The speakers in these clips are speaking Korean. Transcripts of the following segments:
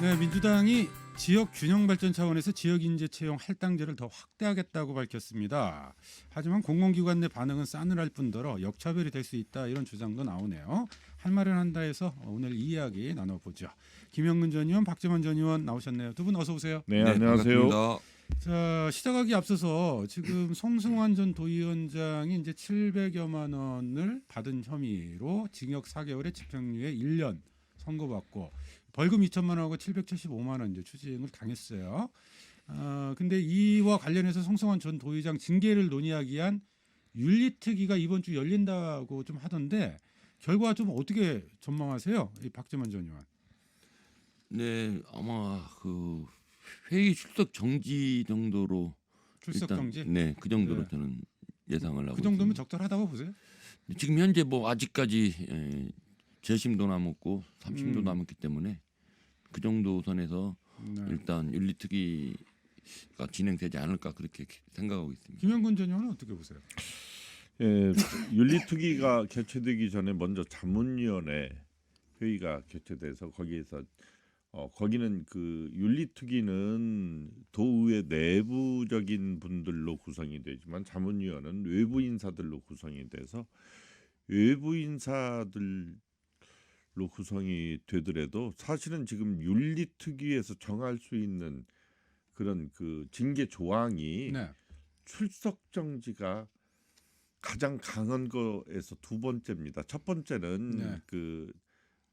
네, 민주당이 지역 균형 발전 차원에서 지역 인재 채용 할당제를 더 확대하겠다고 밝혔습니다. 하지만 공공기관 내 반응은 싸늘할 뿐더러 역차별이 될 수 있다 이런 주장도 나오네요. 할 말은 한다 해서 오늘 이 이야기 나눠보죠. 김영근 전 의원, 박재만 전 의원 나오셨네요. 두 분 어서 오세요. 네, 안녕하세요. 반갑습니다. 자 시작하기 앞서서 지금 송승환 전 도의원장이 이제 700여만 원을 받은 혐의로 징역 4개월에 집행유예 1년 선고받고 벌금 2천만 원하고 775만 원 이제 추징을 당했어요. 어, 근데 이와 관련해서 송승환 전 도의장 징계를 논의하기 위한 윤리특위가 이번 주 열린다고 좀 하던데 결과 좀 어떻게 전망하세요? 이 박재만 전 의원. 네, 아마 그 회의 출석 정지 정도로 출석 일단, 정지? 네, 그 정도로 네. 저는 예상을 하고 그 정도면 있습니다. 적절하다고 보세요? 지금 현재 뭐 아직까지 에, 재심도 남았고 삼심도 음. 남았기 때문에 그 정도 선에서 네. 일단 윤리특위가 진행되지 않을까 그렇게 생각하고 있습니다. 김영근 전 의원은 어떻게 보세요? 예, 윤리특위가 개최되기 전에 먼저 자문위원회 회의가 개최돼서 거기에서 어, 거기는 그 윤리특위는 도의회 내부적인 분들로 구성이 되지만 자문위원은 외부 인사들로 구성이 돼서 외부 인사들 로 구성이 되더라도 사실은 지금 윤리특위에서 정할 수 있는 그런 그 징계 조항이 네. 출석 정지가 가장 강한 거에서 두 번째입니다. 첫 번째는 네. 그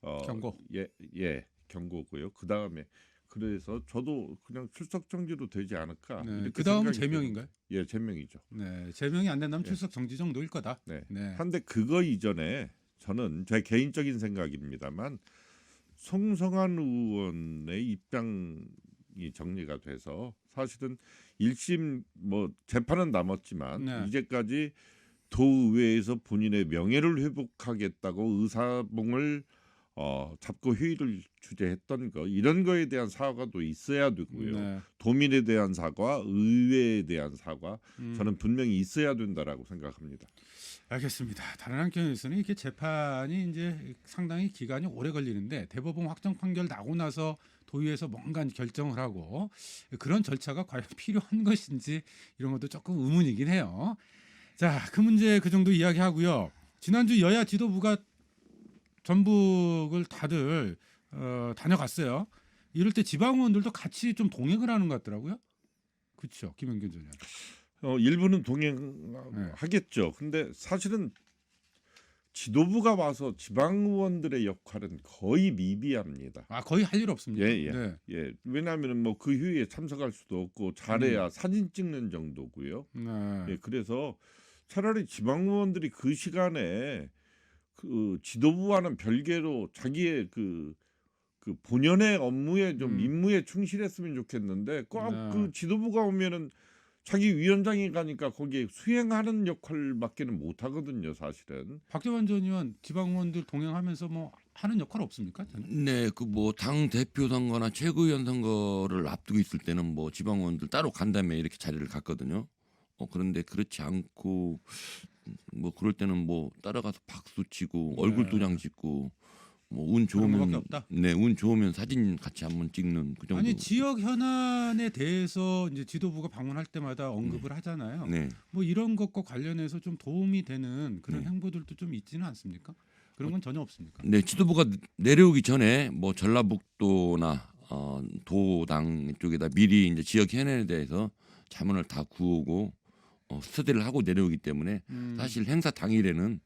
어, 경고. 예, 예, 경고고요. 그 다음에 그래서 저도 그냥 출석 정지로 되지 않을까. 네. 그 다음은 제명인가요? 예, 제명이죠. 네, 제명이 안 된다면 예. 출석 정지 정도일 거다. 네. 네. 한데 그거 이전에 저는 제 개인적인 생각입니다만 송성한 의원의 입장이 정리가 돼서 사실은 1심 뭐 재판은 남았지만 네. 이제까지 도의회에서 본인의 명예를 회복하겠다고 의사봉을 어, 잡고 회의를 주재했던 거 이런 거에 대한 사과도 있어야 되고요. 네. 도민에 대한 사과, 의회에 대한 사과 음, 저는 분명히 있어야 된다라고 생각합니다. 알겠습니다. 다른 한편에서는 이게 재판이 이제 상당히 기간이 오래 걸리는데 대법원 확정 판결 나고 나서 도의회에서 뭔가 결정을 하고 그런 절차가 과연 필요한 것인지 이런 것도 조금 의문이긴 해요. 자, 그 문제 그 정도 이야기하고요. 지난주 여야 지도부가 전북을 다들 어, 다녀갔어요. 이럴 때 지방의원들도 같이 좀 동행을 하는 것 같더라고요. 그렇죠, 김영균 전 의원. 어, 일부는 동행하겠죠. 근데 사실은 지도부가 와서 지방 의원들의 역할은 거의 미비합니다. 아 거의 할 일 없습니다. 예, 예. 네. 예, 왜냐하면 뭐그 회의에 참석할 수도 없고 잘해야 사진 찍는 정도고요. 네. 예, 그래서 차라리 지방 의원들이 그 시간에 그 지도부와는 별개로 자기의 그, 그 본연의 업무에 좀 음. 임무에 충실했으면 좋겠는데 꼭 네. 그 지도부가 오면은 자기 위원장이 가니까 거기에 수행하는 역할밖에는 못 하거든요, 사실은. 박재환 전 의원 지방의원들 동행하면서 뭐 하는 역할 없습니까? 저는? 네, 그 뭐 당 대표 선거나 최고위원 선거를 앞두고 있을 때는 뭐 지방원들 따로 간다며 이렇게 자리를 갔거든요. 어 그런데 그렇지 않고 뭐 그럴 때는 뭐 따라가서 박수 치고 네. 얼굴 도장 찍고 뭐 운 그런 거밖에 좋으면 없다? 네, 운 좋으면 사진 같이 한번 찍는 그 정도. 아니 지역 현안에 대해서 이제 지도부가 방문할 때마다 언급을 하잖아요. 네. 뭐 이런 것과 관련해서 좀 도움이 되는 그런 네. 행보들도 좀 있지는 않습니까? 그런 건 전혀 없습니까? 네, 지도부가 내려오기 전에 뭐 전라북도나 어, 도당 쪽에다 미리 이제 지역 현안에 대해서 자문을 다 구하고 어, 스터디를 하고 내려오기 때문에 음, 사실 행사 당일에는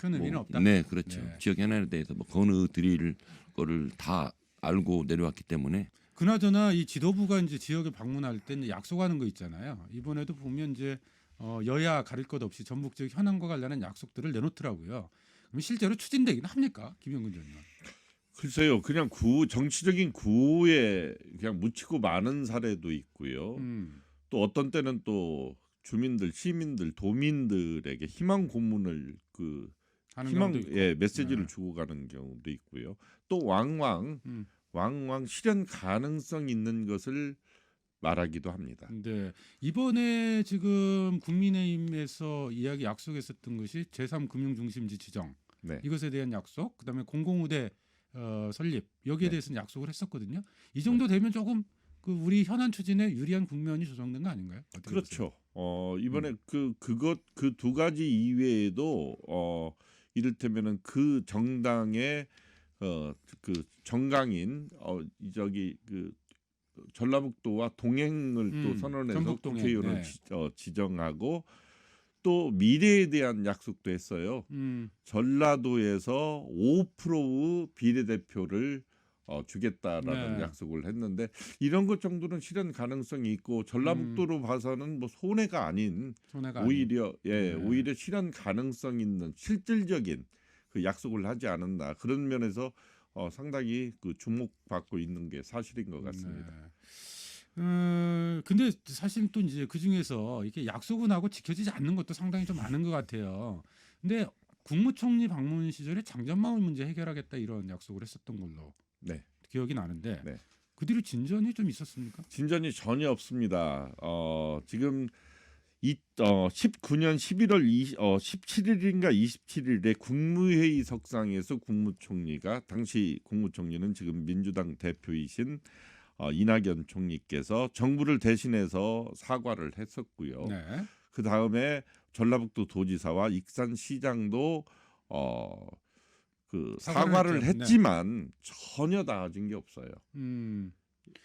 큰 의미는 뭐, 없다. 네, 그렇죠. 네. 지역 현안에 대해서 뭐 건의 드릴 거를 다 알고 내려왔기 때문에 그나저나 이 지도부가 이제 지역에 방문할 때 이제 약속하는 거 있잖아요. 이번에도 보면 이제 어, 여야 가릴 것 없이 전북 지역 현안과 관련한 약속들을 내놓더라고요. 그럼 실제로 추진되긴 합니까, 김영근 전 의원? 글쎄요, 그냥 구 정치적인 구호에 그냥 묻히고 마는 사례도 있고요. 음, 또 어떤 때는 또 주민들, 시민들, 도민들에게 희망 고문을 그 희망. 예 메시지를 네. 주고 가는 경우도 있고요. 또 왕왕 음. 왕왕 실현 가능성 있는 것을 말하기도 합니다. 근데 이번에 지금 국민의힘에서 이야기 약속했었던 것이 제3 금융중심지 지정 네. 이것에 대한 약속, 그다음에 공공우대 어, 설립 여기에 네. 대해서는 약속을 했었거든요. 이 정도 되면 조금 그 우리 현안 추진에 유리한 국면이 조성된 거 아닌가요? 어떻게 보세요? 그렇죠. 어 음. 이번에 그 그것 그 두 가지 이외에도 어 이를테면은 그 정당의 어 그 정강인 어이 저기 그 전라북도와 동행을 또 음, 선언해서 전북 동행, 국회의원을 네. 지, 어, 지정하고 또 미래에 대한 약속도 했어요. 음, 전라도에서 5%의 비례대표를 어, 주겠다라는 네. 약속을 했는데 이런 것 정도는 실현 가능성이 있고 전라북도로 봐서는 뭐 손해가 아닌 손해가 아닌. 오히려 예 네. 오히려 실현 가능성 있는 실질적인 그 약속을 하지 않았나 그런 면에서 어, 상당히 그 주목받고 있는 게 사실인 것 같습니다. 네. 어, 근데 사실 또 이제 그 중에서 이렇게 약속은 하고 지켜지지 않는 것도 상당히 좀 많은 것 같아요. 근데 국무총리 방문 시절에 장전마을 문제 해결하겠다 이런 약속을 했었던 걸로 네. 기억이 나는데 네. 그 뒤로 진전이 좀 있었습니까? 진전이 전혀 없습니다. 어, 지금 이, 어, 19년 11월 20, 어, 17일인가 27일에 국무회의 석상에서 국무총리가 당시 국무총리는 지금 민주당 대표이신 어, 이낙연 총리께서 정부를 대신해서 사과를 했었고요. 네. 그 다음에 전라북도 도지사와 익산시장도 어, 그 사과를. 했지만 전혀 나아진 게 없어요. 음,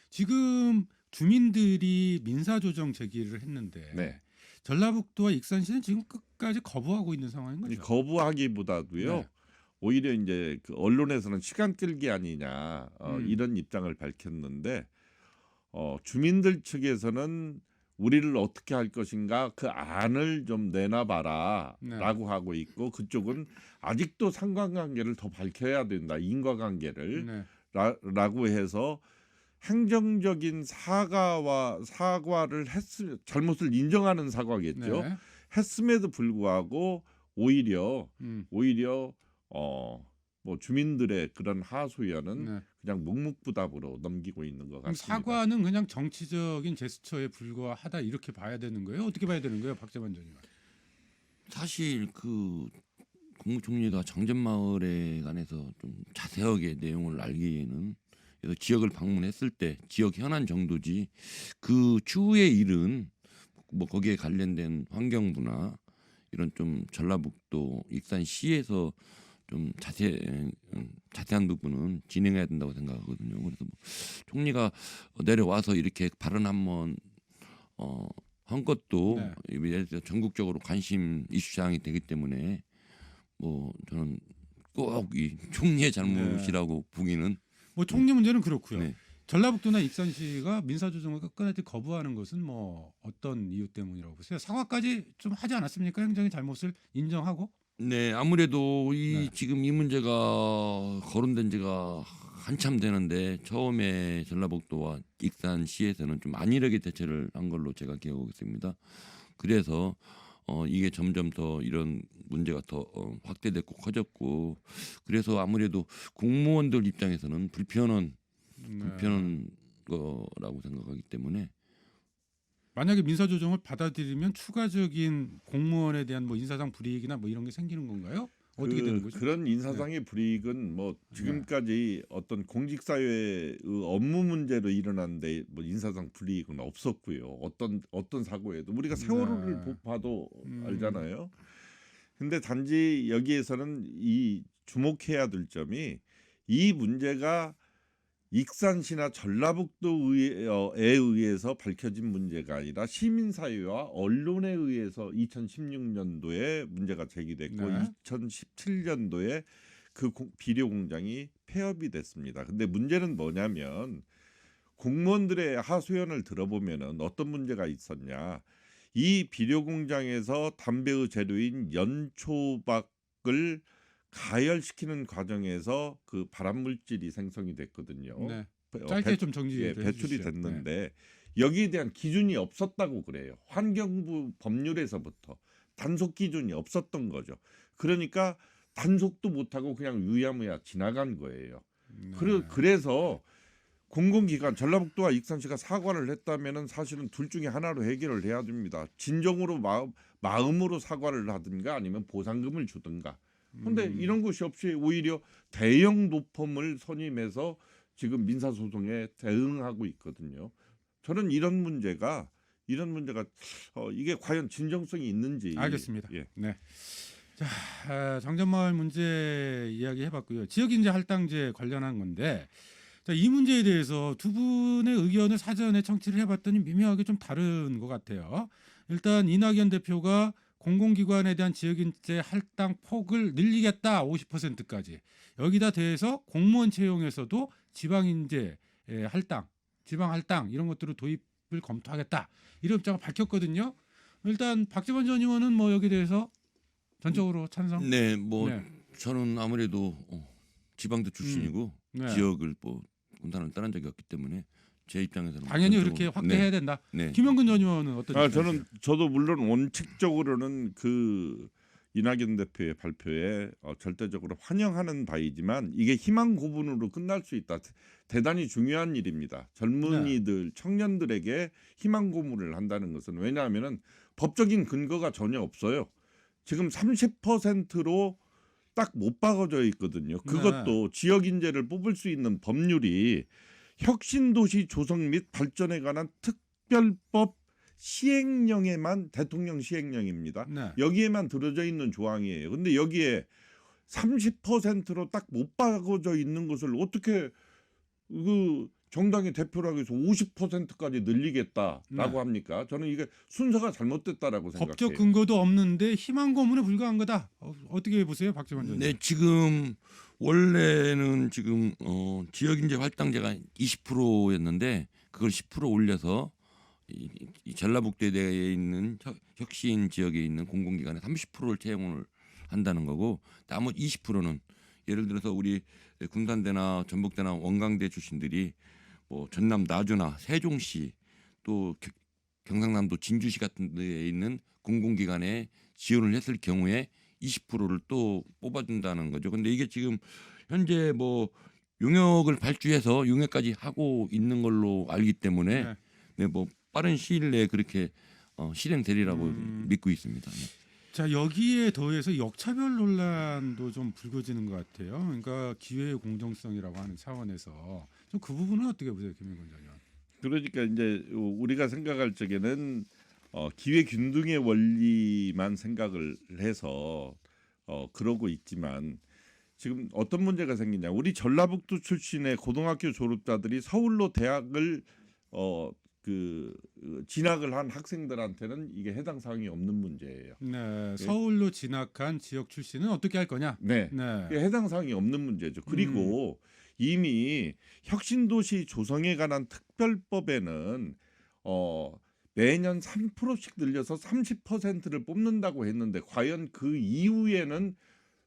지금 주민들이 민사조정 제기를 했는데 네. 전라북도와 익산시는 지금 끝까지 거부하고 있는 상황인 이 거죠. 거부하기보다도요. 네. 오히려 이제 그 언론에서는 시간 끌기 아니냐 어, 음. 이런 입장을 밝혔는데 어, 주민들 측에서는 우리를 어떻게 할 것인가 그 안을 좀 네. 내놔봐라라고 하고 있고 그쪽은 아직도 상관관계를 더 밝혀야 된다 인과관계를 네. 라, 라고 해서 행정적인 사과와 사과를 했 잘못을 인정하는 사과겠죠 네. 했음에도 불구하고 오히려 음, 오히려 어 뭐 주민들의 그런 하소연은 네. 그냥 묵묵부답으로 넘기고 있는 것 같습니다. 사과는 그냥 정치적인 제스처에 불과하다 이렇게 봐야 되는 거예요? 어떻게 봐야 되는 거예요, 박재만 전 의원? 사실 그 국무총리가 장전마을에 관해서 좀 자세하게 내용을 알기에는 그래서 지역을 방문했을 때 지역 현안 정도지 그 추후의 일은 뭐 거기에 관련된 환경부나 이런 좀 전라북도 익산시에서 좀 자세 음, 자세한 부분은 진행해야 된다고 생각하거든요. 그래서 뭐 총리가 내려와서 이렇게 발언 한번 어, 한 것도 네. 전국적으로 관심 이슈 사항이 되기 때문에 뭐 저는 꼭 이 총리의 잘못이라고 보기는 뭐 총리 문제는 그렇고요. 네. 전라북도나 익산시가 민사조정을 끝까지 거부하는 것은 뭐 어떤 이유 때문이라고 보세요? 사과까지 좀 하지 않았습니까? 행정의 잘못을 인정하고 네 아무래도 이 네. 지금 이 문제가 거론된 지가 한참 되는데 처음에 전라북도와 익산시에서는 좀 안일하게 대처를 한 걸로 제가 기억하고 있습니다. 그래서 어 이게 점점 더 이런 문제가 더 어, 확대됐고 커졌고 그래서 아무래도 공무원들 입장에서는 불편한 네. 불편한 거라고 생각하기 때문에 만약에 민사 조정을 받아들이면 추가적인 공무원에 대한 뭐 인사상 불이익이나 뭐 이런 게 생기는 건가요? 어떻게 그, 되는 거죠? 그런 인사상의 불이익은 뭐 지금까지 어떤 공직사회의 업무 문제로 일어났는데 뭐 인사상 불이익은 없었고요. 어떤 어떤 사고에도 우리가 세월호를 네. 보- 봐도 음. 알잖아요. 근데 단지 여기에서는 이 주목해야 될 점이 이 문제가 익산시나 전라북도에 의해서 밝혀진 문제가 아니라 시민사회와 언론에 의해서 2016년도에 문제가 제기됐고 네. 2017년도에 그 공- 비료 공장이 폐업이 됐습니다. 근데 문제는 뭐냐면 공무원들의 하소연을 들어보면은 어떤 문제가 있었냐? 이 비료 공장에서 담배의 재료인 연초박을 가열시키는 과정에서 그 발암 물질이 생성이 됐거든요. 네. 어, 짧게 배- 좀 정리 예, 배출이 됐는데 여기에 대한 기준이 없었다고 그래요. 환경부 법률에서부터 단속 기준이 없었던 거죠. 그러니까 단속도 못하고 그냥 유야무야 지나간 거예요. 네. 그래, 그래서 공공기관 전라북도와 익산시가 사과를 했다면은 사실은 둘 중에 하나로 해결을 해야 됩니다. 진정으로 마음, 마음으로 사과를 하든가 아니면 보상금을 주든가 근데 음. 이런 것이 없이 오히려 대형 노펌을 선임해서 지금 민사 소송에 대응하고 있거든요. 저는 이런 문제가 이런 문제가 어, 이게 과연 진정성이 있는지 알겠습니다. 예. 네. 자, 아, 정전마을 문제 이야기 해봤고요. 지역인재 할당제 관련한 건데, 자, 이 문제에 대해서 두 분의 의견을 사전에 청취를 해봤더니 미묘하게 좀 다른 것 같아요. 일단 이낙연 대표가 공공기관에 대한 지역인재 할당 폭을 늘리겠다 50%까지 여기다 대해서 공무원 채용에서도 지방인재 예, 할당, 지방 할당 이런 것들을 도입을 검토하겠다 이런 입장을 밝혔거든요. 일단 박지원 전 의원은 뭐 여기 대해서 전적으로 찬성. 네, 뭐 네. 저는 아무래도 어, 지방대 출신이고 네. 지역을 뭐 분단을 떠난 적이 없기 때문에 제 입장에서는 당연히 그렇게 확대해야 된다. 네, 네. 김영근 전 의원은 어떤? 아? 저는 저도 물론 원칙적으로는 그 이낙연 대표의 발표에 어, 절대적으로 환영하는 바이지만 이게 희망 고분으로 끝날 수 있다. 대단히 중요한 일입니다. 젊은이들 청년들에게 희망 고문을 한다는 것은 왜냐하면은 법적인 근거가 전혀 없어요. 지금 30%로 딱 못 박아져 있거든요. 그것도 지역 인재를 뽑을 수 있는 법률이 혁신도시 조성 및 발전에 관한 특별법 시행령에만 대통령 시행령입니다. 네. 여기에만 들어져 있는 조항이에요. 근데 여기에 30%로 딱 못 박아져 있는 것을 어떻게 그 정당의 대표라고 해서 50%까지 늘리겠다라고 네. 합니까? 저는 이게 순서가 잘못됐다라고 생각해요. 법적 근거도 없는데 희망 고문에 불과한 거다. 어, 어떻게 보세요, 박지원 전 의원? 네, 지금 원래는 지금 어, 지역 인재 할당제가 20%였는데 그걸 10% 올려서 이, 이 전라북도에 있는 혁, 혁신 지역에 있는 공공기관에 30%를 채용을 한다는 거고 나머지 20%는 예를 들어서 우리 군산대나 전북대나 원광대 출신들이 뭐 전남 나주나 세종시 또 겨- 경상남도 진주시 같은 데에 있는 공공기관에 지원을 했을 경우에 20%를 또 뽑아준다는 거죠. 근데 이게 지금 현재 뭐 용역을 발주해서 용역까지 하고 있는 걸로 알기 때문에 네. 네, 뭐 빠른 시일 내에 그렇게 어, 실행되리라고 음. 믿고 있습니다. 네. 자 여기에 더해서 역차별 논란도 좀 불거지는 것 같아요. 그러니까 기회의 공정성이라고 하는 차원에서 좀그 부분은 어떻게 보세요, 김영근 전 의원? 그러니까 이제 우리가 생각할 적에는 어, 기회 균등의 원리만 생각을 해서 어, 그러고 있지만 지금 어떤 문제가 생기냐? 우리 전라북도 출신의 고등학교 졸업자들이 서울로 대학을 어, 그 진학을 한 학생들한테는 이게 해당 사항이 없는 문제예요. 네, 서울로 진학한 지역 출신은 어떻게 할 거냐? 네. 네, 해당 사항이 없는 문제죠. 그리고 이미 혁신도시 조성에 관한 특별법에는 어 매년 3%씩 늘려서 30%를 뽑는다고 했는데 과연 그 이후에는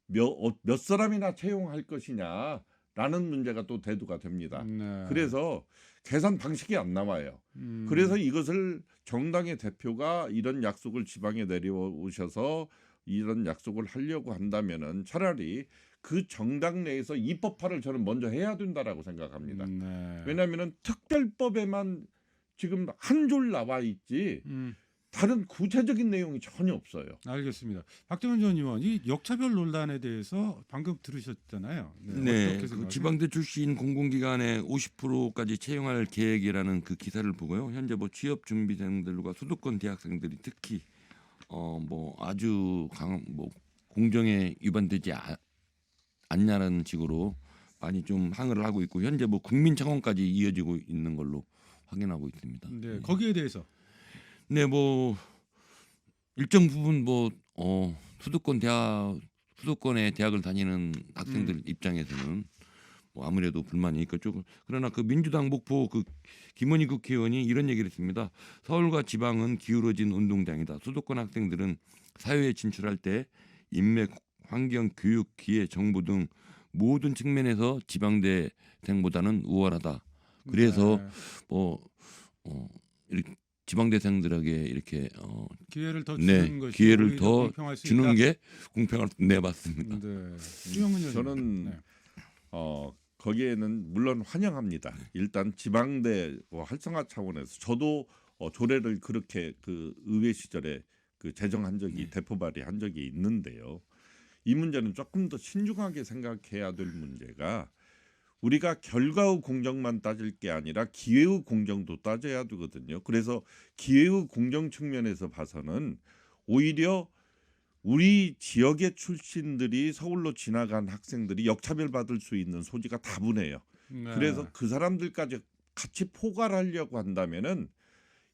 몇, 어, 몇 사람이나 채용할 것이냐라는 문제가 또 대두가 됩니다. 네. 그래서 계산 방식이 안 나와요. 음, 그래서 이것을 정당의 대표가 이런 약속을 지방에 내려오셔서 이런 약속을 하려고 한다면은 차라리 그 정당 내에서 입법화를 저는 먼저 해야 된다라고 생각합니다. 음, 네. 왜냐하면은 특별법에만 지금 한 줄 나와 있지 음, 다른 구체적인 내용이 전혀 없어요. 알겠습니다. 박정원 전 의원, 이 역차별 논란에 대해서 방금 들으셨잖아요. 네, 어떻게 그? 지방대 출신 공공기관에 50%까지 채용할 계획이라는 그 기사를 보고요. 현재 뭐 취업 준비생들과 수도권 대학생들이 특히 어 뭐 아주 강뭐 공정에 위반되지 아- 않냐는 식으로 많이 좀 항의를 하고 있고 현재 뭐 국민 청원까지 이어지고 있는 걸로 확인하고 있습니다. 네, 거기에 대해서 네, 뭐 일정 부분 뭐 어, 수도권 대학 수도권에 대학을 다니는 학생들 음. 입장에서는 뭐 아무래도 불만이 있겠죠. 그러나 그 민주당 목포 그 김원희 국회의원이 이런 얘기를 했습니다. 서울과 지방은 기울어진 운동장이다. 수도권 학생들은 사회에 진출할 때 인맥, 환경, 교육, 기회, 정보 등 모든 측면에서 지방대 생보다는 우월하다. 그래서 네, 뭐 어, 이렇게 지방대생들에게 이렇게 어, 기회를 더 네, 주는 것이 기회를 더 공평할 수 주는 있다. 게 공평할 네 맞습니다. 네. 전 저는. 네. 어 거기에는 물론 환영합니다. 일단 지방대 뭐 활성화 차원에서 저도 어, 조례를 그렇게 그 의회 시절에 그 제정한 적이 네. 대표 발의한 적이 있는데요. 이 문제는 조금 더 신중하게 생각해야 될 문제가 우리가 결과의 공정만 따질 게 아니라 기회의 공정도 따져야 되거든요. 그래서 기회의 공정 측면에서 봐서는 오히려 우리 지역의 출신들이 서울로 지나간 학생들이 역차별 받을 수 있는 소지가 다분해요. 네. 그래서 그 사람들까지 같이 포괄하려고 한다면은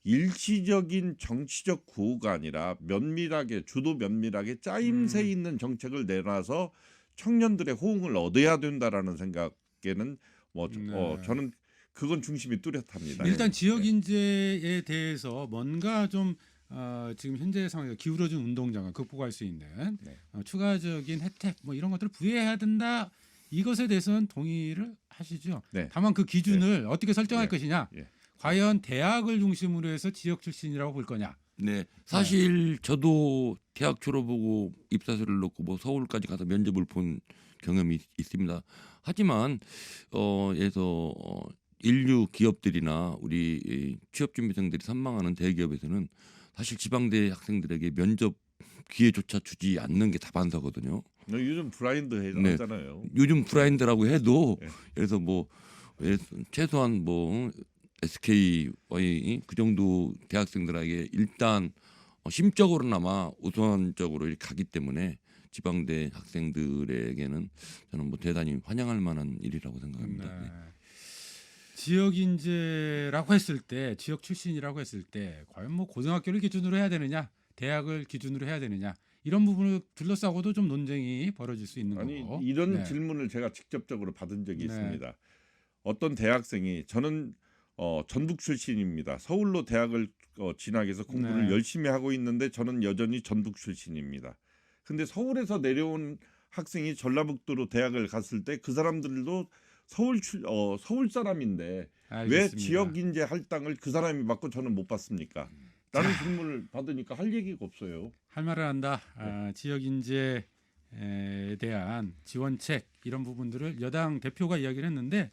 일시적인 정치적 구호가 아니라 면밀하게 주도 면밀하게 짜임새 음. 있는 정책을 내놔서 청년들의 호응을 얻어야 된다라는 생각에는 뭐 저- 어, 네. 저는 그건 중심이 뚜렷합니다. 일단 네. 지역 인재에 대해서 뭔가 좀 어, 지금 현재 상황에서 기울어진 운동장을 극복할 수 있는 네. 어, 추가적인 혜택 뭐 이런 것들을 부여해야 된다. 이것에 대해서는 동의를 하시죠. 네. 다만 그 기준을 어떻게 설정할 예. 것이냐. 예. 과연 대학을 중심으로 해서 지역 출신이라고 볼 거냐. 네, 사실 저도 대학 졸업하고 입사서를 넣고 뭐 서울까지 가서 면접을 본 경험이 있- 있습니다. 하지만 어에서 어, 인류 기업들이나 우리 이 취업 준비생들이 선망하는 대기업에서는 사실 지방대 학생들에게 면접 기회조차 주지 않는 게 다반사거든요. 너 요즘 브라인드 네. 하잖아요. 요즘 브라인드라고 해도 네. 그래서 뭐 예, 최소한 뭐 SK의 그 정도 대학생들에게 일단 어, 심적으로나마 우선적으로 이렇게 가기 때문에 지방대 학생들에게는 저는 뭐 대단히 환영할 만한 일이라고 생각합니다. 네. 네. 지역 인재라고 했을 때 지역 출신이라고 했을 때 과연 뭐 고등학교를 기준으로 해야 되느냐 대학을 기준으로 해야 되느냐 이런 부분을 둘러싸고도 좀 논쟁이 벌어질 수 있는 아니 거고 이런 네. 질문을 제가 직접적으로 받은 적이 네. 있습니다. 어떤 대학생이 저는 어, 전북 출신입니다. 서울로 대학을 어, 진학해서 공부를 네. 열심히 하고 있는데 저는 여전히 전북 출신입니다. 근데 서울에서 내려온 학생이 전라북도로 대학을 갔을 때 그 사람들도 서울 출 어, 서울 사람인데 왜 알겠습니다. 지역 인재 할당을 그 사람이 받고 저는 못 받습니까? 라는 질문을 받으니까 할 얘기가 없어요. 할 말을 한다. 아, 지역 인재에 대한 지원책 이런 부분들을 여당 대표가 이야기를 했는데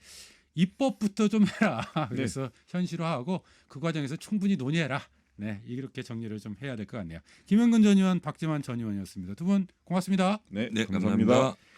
입법부터 좀 해라. 그래서 현실화하고 그 과정에서 충분히 논의해라. 네, 이렇게 정리를 좀 해야 될 것 같네요. 김영근 전 의원, 박지만 전 의원이었습니다. 두 분 고맙습니다. 네, 네, 감사합니다. 감사합니다.